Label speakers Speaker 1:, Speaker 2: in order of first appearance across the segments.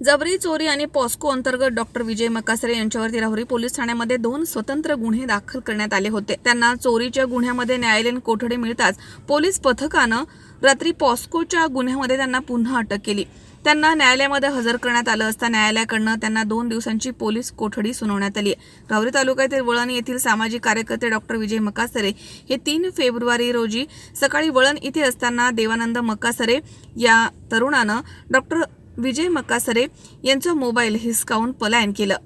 Speaker 1: जबरी चोरी आणि पॉस्को अंतर्गत डॉक्टर विजय मकासरे यांच्यावरती राहुरी पोलीस ठाण्यामध्ये दोन स्वतंत्र गुन्हे दाखल करण्यात आले होते. त्यांना चोरीच्या गुन्ह्यामध्ये न्यायालयीन कोठडी मिळताच पोलीस पथकानं रात्री पॉस्कोच्या गुन्ह्यामध्ये त्यांना पुन्हा अटक केली. त्यांना न्यायालयामध्ये हजर करण्यात आलं असता न्यायालयाकडनं त्यांना दोन दिवसांची पोलीस कोठडी सुनावण्यात आली. राहुरी तालुक्यातील वळण येथील सामाजिक कार्यकर्ते डॉक्टर विजय मकासरे हे तीन फेब्रुवारी रोजी सकाळी वळण इथे असताना देवानंद मकासरे या तरुणानं डॉक्टर विजय मकासरे यांचा मोबाईल हिसकावून पलायन केलं.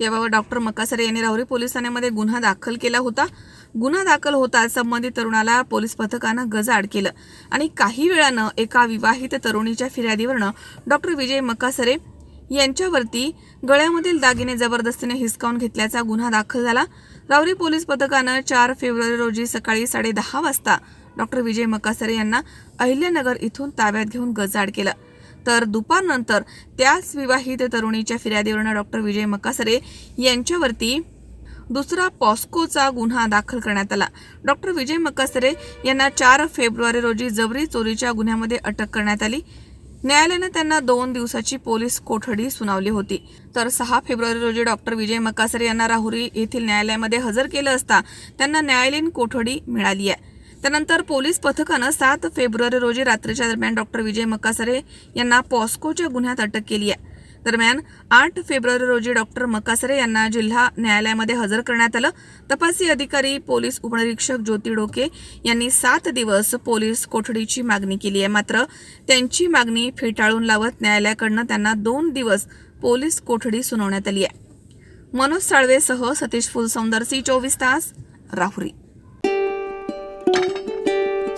Speaker 1: याबाबत डॉक्टर मकासरे यांनी राहुरी पोलीस ठाण्यामध्ये गुन्हा दाखल केला होता. गुन्हा दाखल होताच संबंधित तरुणाला पोलीस पथकानं गजाड केलं आणि काही वेळानं एका विवाहित तरुणीच्या फिर्यादीवरनं डॉक्टर विजय मकासरे यांच्यावरती गळ्यामधील दागिने जबरदस्तीने हिसकावून घेतल्याचा गुन्हा दाखल झाला. रावरी पोलीस पथकानं चार फेब्रुवारी रोजी सकाळी साडेदहा वाजता डॉक्टर विजय मकासरे यांना अहिल्यानगर इथून ताब्यात घेऊन गजाड केलं. तर दुपारनंतर त्याच विवाहित तरुणीच्या फिर्यादीवरून डॉक्टर विजय मकासरे यांच्यावरती दुसरा पॉस्कोचा गुन्हा दाखल करण्यात आला. डॉक्टर विजय मकासरे यांना चार फेब्रुवारी रोजी जबरी चोरीच्या गुन्ह्यामध्ये अटक करण्यात आली. न्यायालयानं त्यांना दोन दिवसाची पोलीस कोठडी सुनावली होती. तर सहा फेब्रुवारी रोजी डॉक्टर विजय मकासरे यांना राहुरी येथील न्यायालयामध्ये हजर केलं असता त्यांना न्यायालयीन कोठडी मिळाली आहे. त्यानंतर पोलीस पथकानं सात फेब्रुवारी रोजी रात्रीच्या दरम्यान डॉक्टर विजय मकासरे यांना पॉस्कोच्या गुन्ह्यात अटक केली आहे. दरम्यान आठ फेब्रुवारी रोजी डॉक्टर मकासरे यांना जिल्हा न्यायालयामध्ये हजर करण्यात आलं. तपासी अधिकारी पोलीस उपनिरीक्षक ज्योती डोके यांनी सात दिवस पोलीस कोठडीची मागणी केली आहे. मात्र त्यांची मागणी फेटाळून लावत न्यायालयाकडनं त्यांना दोन दिवस पोलीस कोठडी सुनावण्यात आली आहे. मनोज साळवेसह सतीश फुलसौंदर सी चोवीस तास राहुरी.